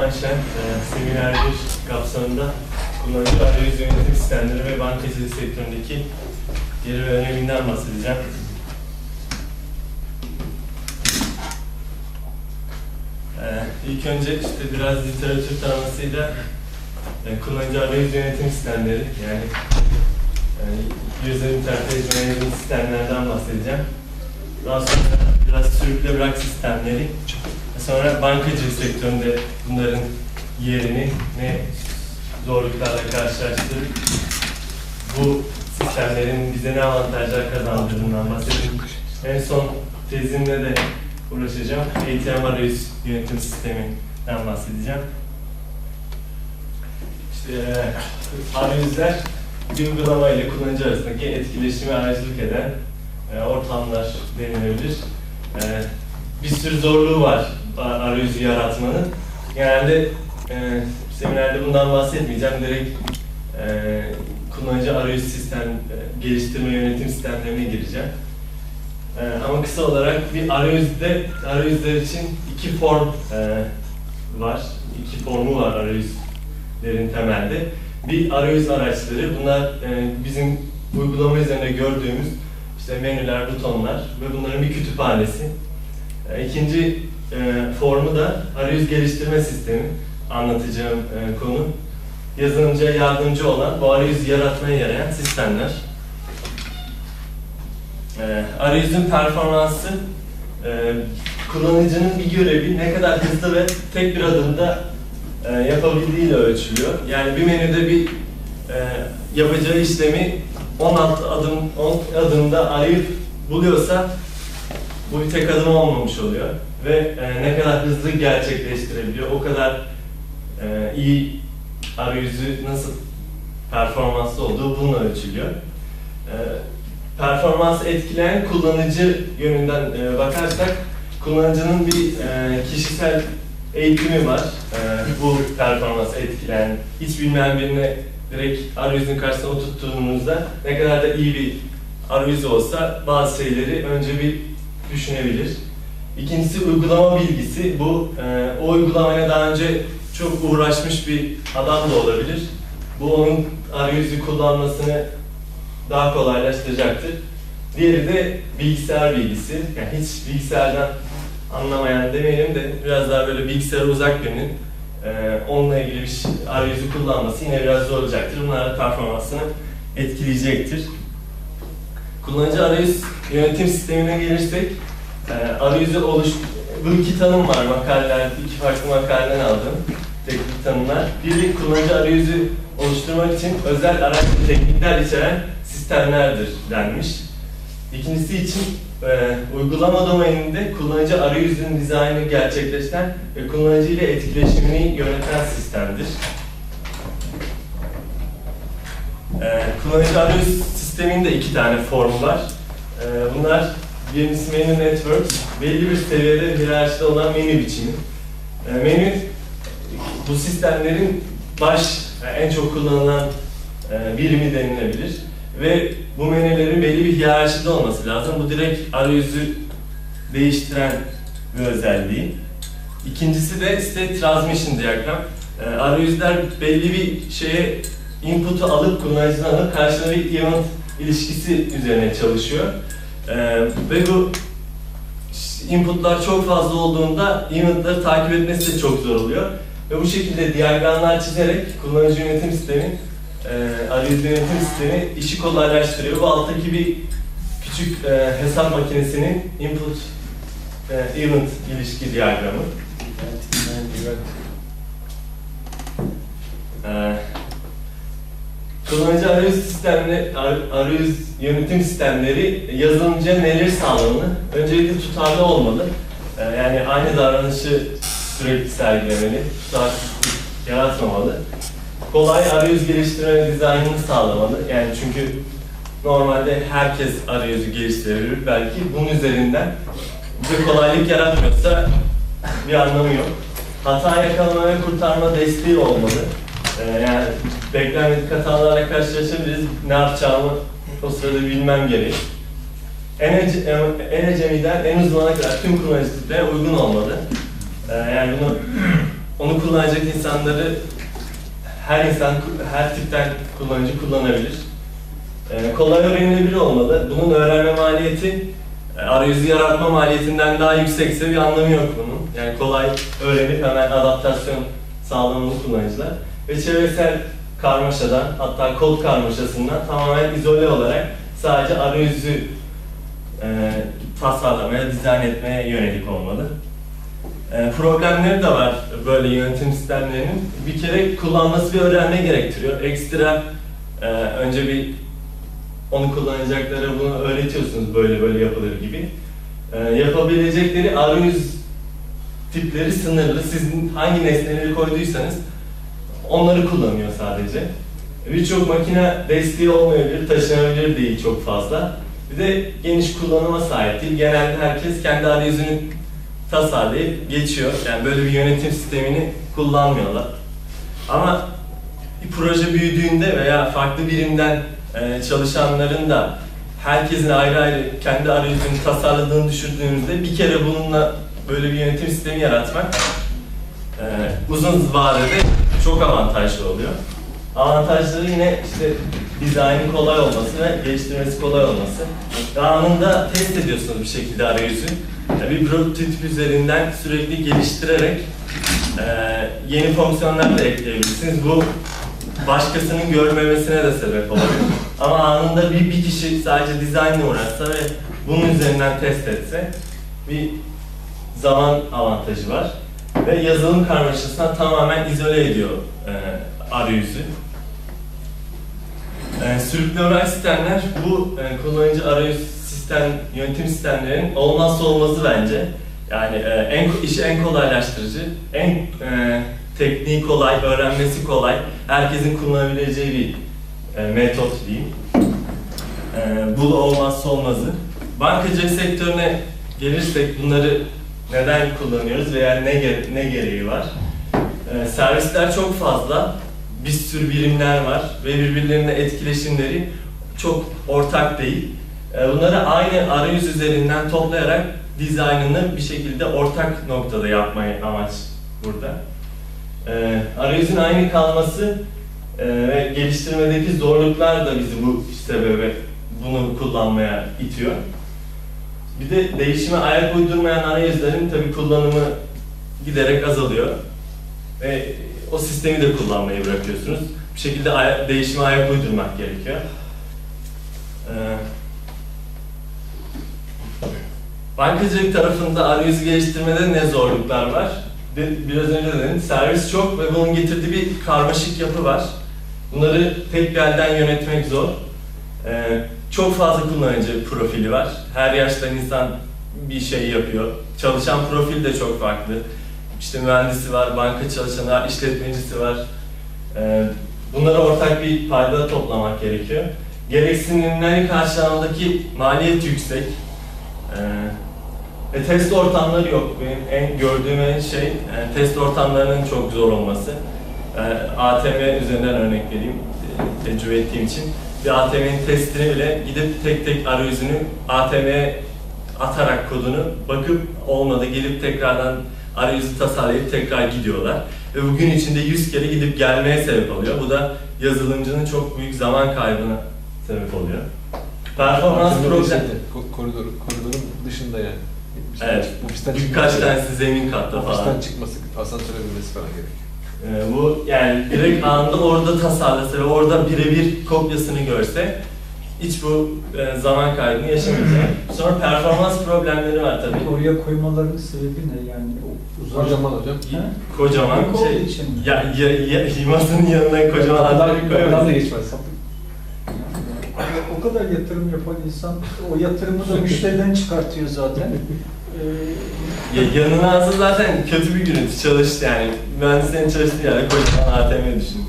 Ayşen, e, seminer bir kapsamında kullanıcı arayüz yönetim sistemleri ve bankacılık sektöründeki yeri ve öneminden bahsedeceğim. E, ilk önce işte biraz literatür tanımısıyla e, kullanıcı arayüz yönetim sistemleri yani e, user interface management sistemlerden bahsedeceğim. Daha sonra biraz sürükle bırak sistemleri, sonra bankacılık sektöründe bunların yerini ne zorluklarla karşılaştırıp bu sistemlerin bize ne avantajlar kazandırdığından bahsedeyim. En son tezimle de uğraşacağım. ATM arayüz yönetim sisteminden bahsedeceğim. İşte e, arayüzler bir uygulama ile kullanıcı arasındaki etkileşimi aracılık eden e, ortamlar denilebilir. E, bir sürü zorluğu var arayüzü yaratmanın. Genelde e, seminerde bundan bahsetmeyeceğim. Direkt e, kullanıcı arayüz sistem e, geliştirme yönetim sistemlerine gireceğim. E, ama kısa olarak bir arayüzde arayüzler için iki form e, var. İki formu var arayüzlerin temelde. Bir arayüz araçları. Bunlar e, bizim uygulama üzerinde gördüğümüz işte menüler, butonlar ve bunların bir kütüphanesi. E, İkinci e, formu da arayüz geliştirme sistemi anlatacağım e, konu. Yazılımcıya yardımcı olan bu arayüzü yaratmaya yarayan sistemler. E, arayüzün performansı e, kullanıcının bir görevi ne kadar hızlı ve tek bir adımda e, yapabildiğiyle ölçülüyor. Yani bir menüde bir e, yapacağı işlemi 16 adım 10 adımda arayıp buluyorsa bu bir tek adım olmamış oluyor ve e, ne kadar hızlı gerçekleştirebiliyor, o kadar e, iyi arayüzü nasıl performanslı olduğu bununla ölçülüyor. E, performans etkileyen kullanıcı yönünden e, bakarsak, kullanıcının bir e, kişisel eğitimi var. E, bu performans etkileyen, hiç bilmeyen birine direkt arayüzün karşısına oturttuğunuzda ne kadar da iyi bir arayüz olsa bazı şeyleri önce bir düşünebilir. İkincisi uygulama bilgisi. Bu e, o uygulamaya daha önce çok uğraşmış bir adam da olabilir. Bu onun arayüzü kullanmasını daha kolaylaştıracaktır. Diğeri de bilgisayar bilgisi. Yani hiç bilgisayardan anlamayan demeyelim de biraz daha böyle bilgisayara uzak birinin e, onunla ilgili bir arayüzü kullanması yine biraz zor olacaktır. Bunlar da performansını etkileyecektir. Kullanıcı arayüz yönetim sistemine gelirsek, e, arayüzü oluş... İki tanım var makaleler, iki farklı makaleden aldım teknik tanımlar. Biri kullanıcı arayüzü oluşturmak için özel araç ve teknikler içeren sistemlerdir denmiş. İkincisi için e, uygulama domaininde kullanıcı arayüzünün dizaynını gerçekleştiren ve kullanıcı ile etkileşimini yöneten sistemdir. E, kullanıcı arayüz sisteminde iki tane form var. E, bunlar birincisi menü network, belli bir seviyede hiyerarşide olan menü biçimi. E, menü bu sistemlerin baş, yani en çok kullanılan e, birimi denilebilir ve bu menülerin belli bir hiyerarşide olması lazım. Bu direkt arayüzü değiştiren bir özelliği. İkincisi de state transmission diyagram. E, arayüzler belli bir şeye input'u alıp kullanıcıdan alıp karşılığında bir event ilişkisi üzerine çalışıyor. E, ve bu inputlar çok fazla olduğunda event'ları takip etmesi de çok zor oluyor. Ve bu şekilde diyagramlar çizerek kullanıcı yönetim sistemi, e, arayüz yönetim sistemi işi kolaylaştırıyor. Bu alttaki bir küçük e, hesap makinesinin input e, event ilişki diyagramı. E, kullanıcı arayüz sistemleri, ar, arayüz yönetim sistemleri yazılımcıya neler sağlamalı? Öncelikle tutarlı olmalı. E, yani aynı davranışı sürekli sergilemeli, tutarsızlık yaratmamalı. Kolay arayüz geliştirme dizaynını sağlamalı. Yani çünkü normalde herkes arayüzü geliştirebilir. Belki bunun üzerinden bir kolaylık yaratmıyorsa bir anlamı yok. Hata yakalama ve kurtarma desteği olmalı. Ee, yani beklenmedik hatalarla karşılaşabiliriz. Ne yapacağımı o sırada bilmem gerek. En, en acemiden en uzmana kadar tüm kullanıcı tiplerine uygun olmalı. Ee, yani bunu onu kullanacak insanları her insan, her tipten kullanıcı kullanabilir. Ee, kolay öğrenilebilir olmalı. Bunun öğrenme maliyeti e, arayüzü yaratma maliyetinden daha yüksekse bir anlamı yok bunun. Yani kolay öğrenip hemen adaptasyon sağlamalı kullanıcılar. Ve çevresel karmaşadan hatta kod karmaşasından tamamen izole olarak sadece arayüzü e, tasarlamaya, dizayn etmeye yönelik olmalı. E, problemleri de var böyle yönetim sistemlerinin. Bir kere kullanması bir öğrenme gerektiriyor. Ekstra e, önce bir onu kullanacaklara bunu öğretiyorsunuz böyle böyle yapılır gibi. E, yapabilecekleri arayüz tipleri sınırlı. Sizin hangi nesneleri koyduysanız onları kullanıyor sadece. Birçok makine desteği olmayabilir, taşınabilir değil çok fazla. Bir de geniş kullanıma sahip değil. Genelde herkes kendi arayüzünü tasarlayıp geçiyor. Yani böyle bir yönetim sistemini kullanmıyorlar. Ama bir proje büyüdüğünde veya farklı birimden e, çalışanların da herkesin ayrı ayrı kendi arayüzünü tasarladığını düşündüğümüzde bir kere bununla böyle bir yönetim sistemi yaratmak e, uzun vadede çok avantajlı oluyor. Avantajları yine işte dizaynın kolay olması ve geliştirmesi kolay olması. Anında test ediyorsunuz bir şekilde arayüzü. Bir prototip üzerinden sürekli geliştirerek e, yeni fonksiyonlar da ekleyebilirsiniz. Bu başkasının görmemesine de sebep olabilir. Ama anında bir, bir kişi sadece dizaynla uğraşsa ve bunun üzerinden test etse bir zaman avantajı var. Ve yazılım karmaşasından tamamen izole ediyor e, arayüzü. E, sürüklemeler sistemler bu e, kullanıcı arayüz sistem yönetim sistemlerinin olmazsa olmazı bence. Yani e, en işi en kolaylaştırıcı, en e, tekniği kolay, öğrenmesi kolay, herkesin kullanabileceği bir e, metot diyeyim. E, bu olmazsa olmazı. Bankacılık sektörüne gelirsek bunları neden kullanıyoruz veya ne ne gereği var? E, servisler çok fazla, bir sürü birimler var ve birbirlerine etkileşimleri çok ortak değil. E, bunları aynı arayüz üzerinden toplayarak dizaynını bir şekilde ortak noktada yapmayı amaç burada. E, arayüzün aynı kalması e, ve geliştirmedeki zorluklar da bizi bu sebebe bunu kullanmaya itiyor. Bir de değişime ayak uydurmayan arayüzlerin tabii kullanımı giderek azalıyor. Ve o sistemi de kullanmayı bırakıyorsunuz. Bir şekilde aya- değişime ayak uydurmak gerekiyor. Ee, bankacılık tarafında arayüzü geliştirmede ne zorluklar var? De- Biraz önce de dedim, servis çok ve bunun getirdiği bir karmaşık yapı var. Bunları tek bir elden yönetmek zor. Ee, çok fazla kullanıcı profili var. Her yaştan insan bir şey yapıyor. Çalışan profil de çok farklı. İşte mühendisi var, banka çalışanı var, işletmecisi var. Ee, bunlara ortak bir payda toplamak gerekiyor. Gereksinimleri karşılamadaki maliyet yüksek. Ee, ve test ortamları yok. Benim en gördüğüm en şey e, test ortamlarının çok zor olması. E, ATM üzerinden örnek vereyim, e, tecrübe ettiğim için. Bir ATM'nin testini bile gidip tek tek arayüzünü ATM'ye atarak kodunu bakıp olmadı gelip tekrardan arayüzü tasarlayıp tekrar gidiyorlar. Ve bugün içinde 100 kere gidip gelmeye sebep oluyor. Bu da yazılımcının çok büyük zaman kaybına sebep oluyor. Performans problem... Koridor, koridorun dışında yani. Evet. Birkaç tanesi zemin katta falan. Ofisten çıkması, asansöre binmesi falan gerekiyor. Ee, bu yani direkt anında orada tasarlasa ve orada birebir kopyasını görse hiç bu e, zaman kaybını yaşamayacak. Sonra performans problemleri var tabii. Oraya koymalarının sebebi ne yani? Uzak... Kocaman hocam. Ha? Kocaman olduğu şey, için mi? ya, ya, ya, himasının yanına kocaman Adam, adam adam da koyamaz. geçmez. O kadar yatırım yapan insan o yatırımı da müşteriden çıkartıyor zaten. Ee, Ya, yanına alsa zaten kötü bir gürültü çalıştı yani. Mühendislerin çalıştığı yerde kocaman ATM düşün.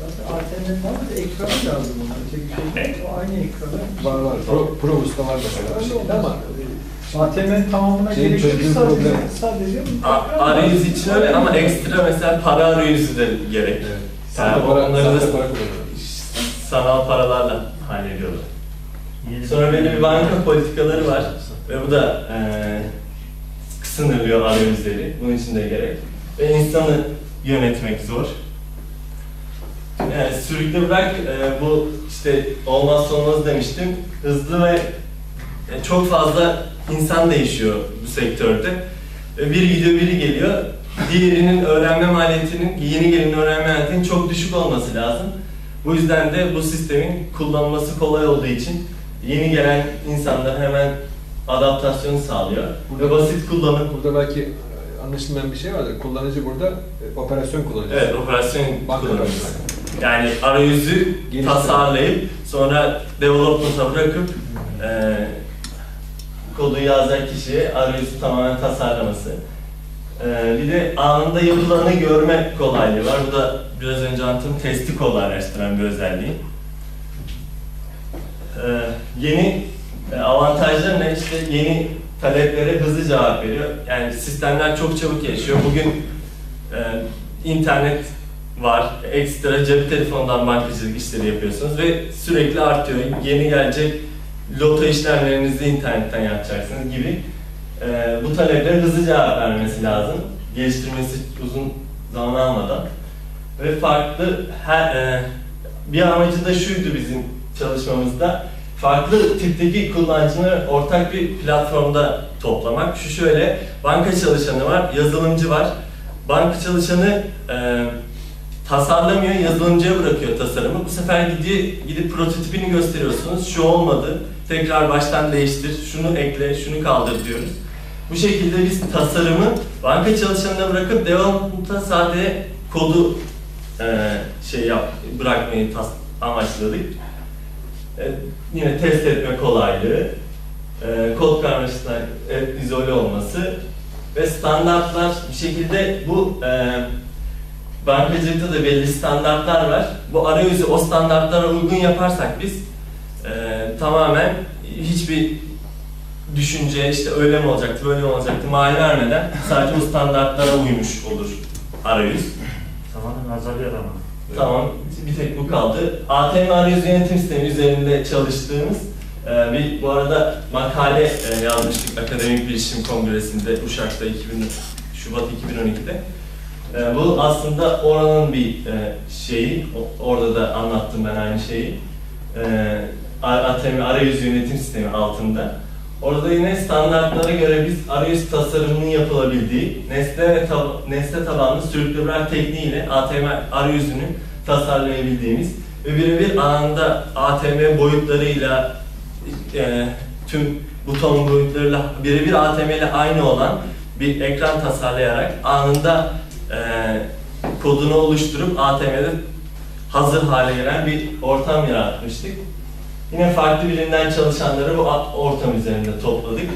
zaten ATM'nin var da ekranı lazım ona. Öteki şey o aynı ekranı. Var var. Pro, var bir Öyle şekilde olmaz. ama ATM'nin tamamına Şeyin gerek yok. Sadece, sadece arayüz için öyle ama ekstra mesela para arayüzü de gerek. evet. Yani para, onları da- para sanal paralarla hallediyorlar. Sonra belli bir banka politikaları var ve bu da eee sınırlıyor arayüzleri. Bunun için de gerek. ve insanı yönetmek zor. Yani sürükle bırak e, bu işte olmazsa olmaz demiştim. Hızlı ve e, çok fazla insan değişiyor bu sektörde. E, biri gidiyor biri geliyor. Diğerinin öğrenme maliyetinin, yeni gelenin öğrenme maliyetinin çok düşük olması lazım. Bu yüzden de bu sistemin kullanılması kolay olduğu için yeni gelen insanlar hemen adaptasyon sağlıyor. Ve basit kullanım. Burada belki anlaşılmayan bir şey vardır. Kullanıcı burada e, operasyon kullanıcısı. Evet, operasyon Banka kullanıcısı. Yani arayüzü Geliştirme. tasarlayıp sonra development'a bırakıp e, kodu yazan kişiye arayüzü tamamen tasarlaması. E, bir de anında yapılanı görme kolaylığı var. Bu da biraz önce anlattığım testi kolaylaştıran bir özelliği. E, yeni avantajları ne? İşte yeni taleplere hızlı cevap veriyor. Yani sistemler çok çabuk gelişiyor. Bugün e, internet var. Ekstra cep telefonundan bankacılık işleri yapıyorsunuz ve sürekli artıyor. Yeni gelecek loto işlemlerinizi internetten yapacaksınız gibi. Ee, bu taleplere hızlı cevap vermesi lazım. Geliştirmesi uzun zaman almadan. Ve farklı her e, bir amacı da şuydu bizim çalışmamızda. Farklı tipteki kullanıcıları ortak bir platformda toplamak. Şu şöyle, banka çalışanı var, yazılımcı var. Banka çalışanı e, tasarlamıyor, yazılımcıya bırakıyor tasarımı. Bu sefer gidiyor, gidip prototipini gösteriyorsunuz. Şu olmadı, tekrar baştan değiştir, şunu ekle, şunu kaldır diyoruz. Bu şekilde biz tasarımı banka çalışanına bırakıp devamında sadece kodu e, şey yap, bırakmayı tas amaçladık. E, yine test etme kolaylığı, e, kod karmaşasından e, izole olması ve standartlar bir şekilde bu e, bankacılıkta da belli standartlar var. Bu arayüzü o standartlara uygun yaparsak biz e, tamamen hiçbir düşünce işte öyle mi olacaktı, böyle mi olacaktı mal vermeden sadece bu standartlara uymuş olur arayüz. Tamamen azalıyor ama. Tamam, bir tek bu kaldı. ATM arayüz yönetim sistemi üzerinde çalıştığımız e, bir bu arada makale e, yazmıştık Akademik Bilişim Kongresi'nde Uşak'ta 2000, Şubat 2012'de. E, bu aslında oranın bir e, şeyi, orada da anlattım ben aynı şeyi. E, ATM arayüz yönetim sistemi altında. Orada yine standartlara göre biz arayüz tasarımının yapılabildiği, nesne tab- nesne tabanlı sürükle bırak tekniğiyle ATM arayüzünü tasarlayabildiğimiz ve birebir anında ATM boyutlarıyla e, tüm buton boyutlarıyla birebir ATM ile aynı olan bir ekran tasarlayarak anında e, kodunu oluşturup ATM'de hazır hale gelen bir ortam yaratmıştık. Yine farklı birimden çalışanları bu ortam üzerinde topladık.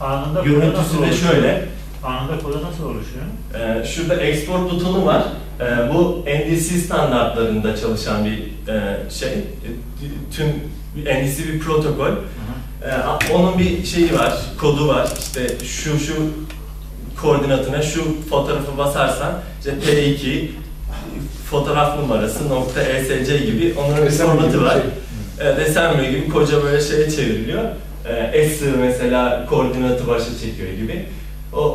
Anında Görüntüsü de şöyle. Anında kodu nasıl oluşuyor? Ee, şurada export butonu var. Ee, bu NDC standartlarında çalışan bir e, şey. E, Tüm NDC bir protokol. Hı hı. Ee, onun bir şeyi var, kodu var. İşte şu şu koordinatına şu fotoğrafı basarsan işte P2 fotoğraf numarası nokta ESC gibi onların bir formatı var. şey. Evet, Assembly gibi koca böyle şeye çevriliyor. Ee, S mesela koordinatı başa çekiyor gibi.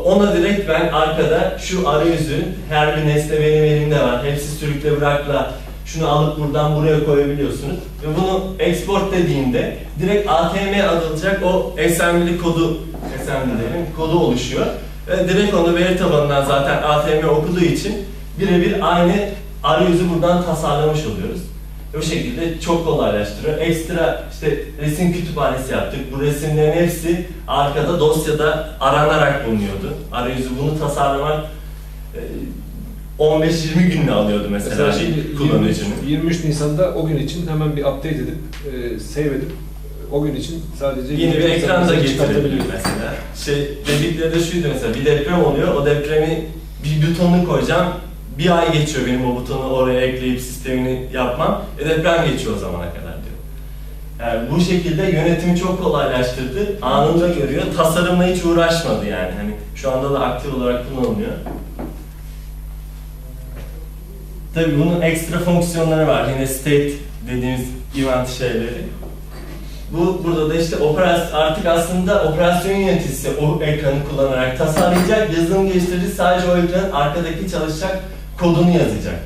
Ona direkt ben arkada şu arayüzün her bir nesne benim elimde var. Hepsi sürükle bırakla şunu alıp buradan buraya koyabiliyorsunuz. Ve bunu export dediğimde direkt ATM adılacak o assembly kodu, assembly diyelim, kodu oluşuyor. Ve direkt onu veri tabanından zaten ATM okuduğu için birebir aynı arayüzü buradan tasarlamış oluyoruz. Bu şekilde çok kolaylaştırıyor. Ekstra işte resim kütüphanesi yaptık. Bu resimlerin hepsi arkada dosyada aranarak bulunuyordu. Arayüzü bunu tasarlamak e, 15-20 gününü alıyordu mesela, Mesela şimdi kullanıcının. 23, 23 Nisan'da o gün için hemen bir update edip, e, save edip e, o gün için sadece Yeni bir 23 ekran da çıkartabiliyor. mesela. Şey dedikleri de şuydu mesela bir deprem oluyor. O depremi bir butonunu koyacağım. Bir ay geçiyor benim o butonu oraya ekleyip sistemini yapmam. E deprem geçiyor o zamana kadar diyor. Yani bu şekilde yönetimi çok kolaylaştırdı. Anında görüyor. Tasarımla hiç uğraşmadı yani. Hani şu anda da aktif olarak kullanılmıyor. Tabii bunun ekstra fonksiyonları var. Yine state dediğimiz event şeyleri. Bu burada da işte operasyon artık aslında operasyon yöneticisi o ekranı kullanarak tasarlayacak, yazılım geliştirici sadece o ekranın arkadaki çalışacak kodunu yazacak.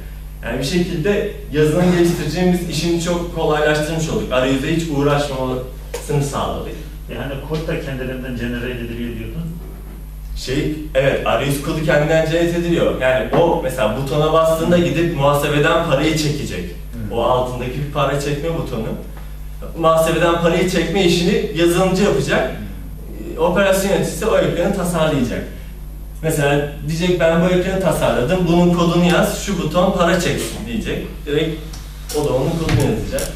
Yani bir şekilde yazılım geliştireceğimiz işini çok kolaylaştırmış olduk. Arayüze hiç uğraşmamasını sağladık. Yani kod da kendilerinden generate ediliyor diyordun. Şey, evet arayüz kodu kendinden generate ediliyor. Yani o mesela butona bastığında gidip muhasebeden parayı çekecek. O altındaki bir para çekme butonu. Muhasebeden parayı çekme işini yazılımcı yapacak. Ee, Operasyon yöneticisi o ekranı tasarlayacak. Mesela diyecek ben bu ekranı tasarladım, bunun kodunu yaz, şu buton para çeksin diyecek. Direkt o da onun kodunu yazacak.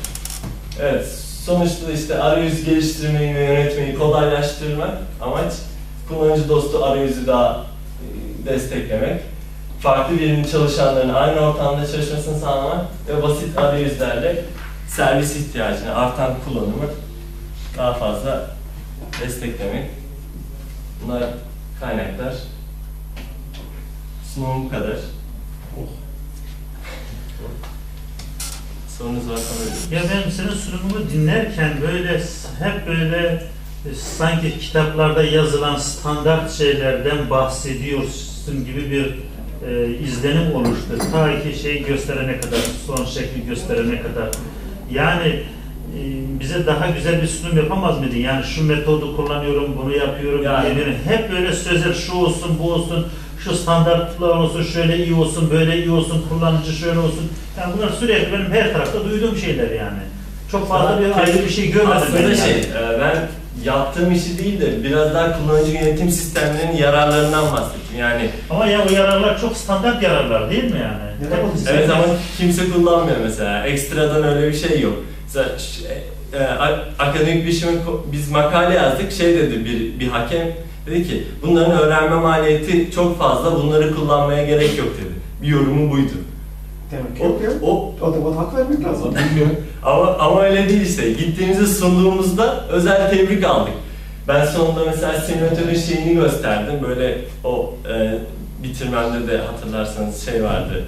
Evet, sonuçta işte arayüz geliştirmeyi ve yönetmeyi kolaylaştırmak amaç kullanıcı dostu arayüzü daha e, desteklemek, farklı birim çalışanların aynı ortamda çalışmasını sağlamak ve basit arayüzlerle servis ihtiyacını, artan kullanımı daha fazla desteklemek. Bunlar kaynaklar. Sunumum bu kadar. Sorunuz varsa buyurun. Ya ben senin sunumunu dinlerken böyle hep böyle e, sanki kitaplarda yazılan standart şeylerden bahsediyorsun gibi bir e, izlenim oluştu. Ta ki şey gösterene kadar, son şekli gösterene kadar. Yani e, bize daha güzel bir sunum yapamaz mıydın? Yani şu metodu kullanıyorum, bunu yapıyorum. Yani. Hep böyle sözel şu olsun, bu olsun, şu standartlar olsun, şöyle iyi olsun, böyle iyi olsun, kullanıcı şöyle olsun. Yani bunlar sürekli benim her tarafta duyduğum şeyler yani. Çok fazla bir ayrı bir şey görmedim Aslında ben şey, yani. e, ben yaptığım işi değil de biraz daha kullanıcı yönetim sistemlerinin yararlarından bahsettim. Yani Ama ya o yararlar çok standart yararlar değil mi yani? evet ama kimse kullanmıyor mesela. Ekstradan öyle bir şey yok. Mesela e, akademik bir işime ko- biz makale yazdık. Şey dedi bir, bir hakem dedi ki bunların öğrenme maliyeti çok fazla. Bunları kullanmaya gerek yok dedi. Bir yorumu buydu. Demek O, yok o Adama hak vermek lazım. Ama ama öyle değil işte. Gittiğimizde sunduğumuzda özel tebrik aldık. Ben sonunda mesela simülatörün şeyini gösterdim. Böyle o e, bitirmemde de hatırlarsanız şey vardı.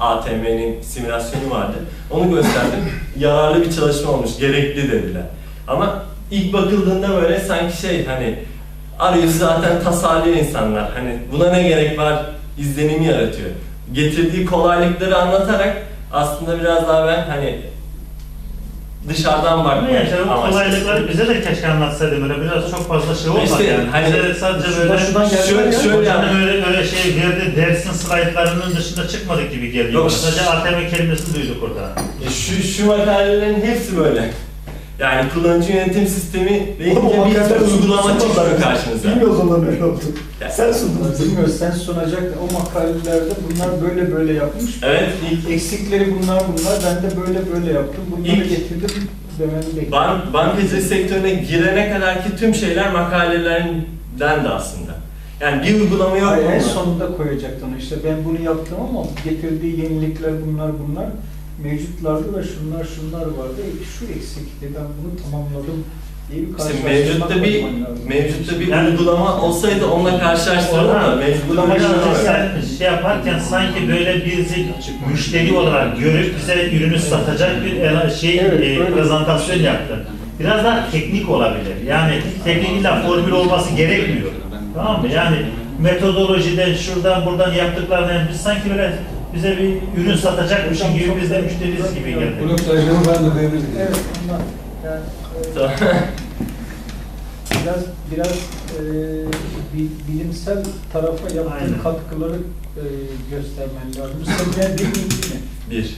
ATM'nin simülasyonu vardı. Onu gösterdim. Yararlı bir çalışma olmuş. Gerekli dediler. Ama ilk bakıldığında böyle sanki şey hani arayüzü zaten tasarlayan insanlar. Hani buna ne gerek var izlenimi yaratıyor. Getirdiği kolaylıkları anlatarak aslında biraz daha ben hani dışarıdan Ama bakmayı yani amaçladım. kolaylıkları bize de keşke anlatsaydı böyle biraz çok fazla şey olmadı İşte yani. hani Bize sadece şuradan- böyle şuradan şöyle, şöyle yani. öyle, öyle şey verdi, dersin slaytlarının dışında çıkmadık gibi geliyor. Yok. Sadece ATM kelimesini duyduk orada. E Şu, şu makalelerin hepsi böyle. Yani kullanıcı yönetim sistemi deyince Oğlum, bir hakikaten uygulama sunmadılar. çıkmıyor karşınıza. Bilmiyoruz onların öyle oldu. Ya. Sen sundun bize. Bilmiyorum sen sunacak o makalelerde bunlar böyle böyle yapmış. Evet, ilk Eksikleri bunlar bunlar. Ben de böyle böyle yaptım. Bunları İlk- getirdim demeni bekliyorum. ban, bankacılık sektörüne girene kadar ki tüm şeyler makalelerinden de aslında. Yani bir uygulama yok Hayır, en sonunda koyacaktın işte ben bunu yaptım ama getirdiği yenilikler bunlar bunlar. Mevcutlarda da şunlar şunlar vardı. E, Şu eksikti ben bunu tamamladım diye bir İşte mevcutta bir mevcutta bir Yani- uygulama olsaydı onunla karşılaştıralım da mevcutta bir işte uygulama yok. sen şey yaparken sanki böyle bizi müşteri olarak görüp bize ürünü satacak bir şey Evet, e, öyle. prezentasyon yaptın. Biraz daha teknik olabilir. Yani teknik illa formül olması gerekmiyor. Tamam mı? Yani metodolojiden şuradan buradan yaptıklarını biz sanki böyle bize bir ürün satacakmışın gibi biz de müşteriyiz gibi geldi. Blok diagramı ben de devredeyim. Evet bunlar yani e, Tamam. biraz biraz e, bi- bilimsel tarafa yaptığın Aynen. katkıları e, göstermen lazım. Sen bir mi? Bir.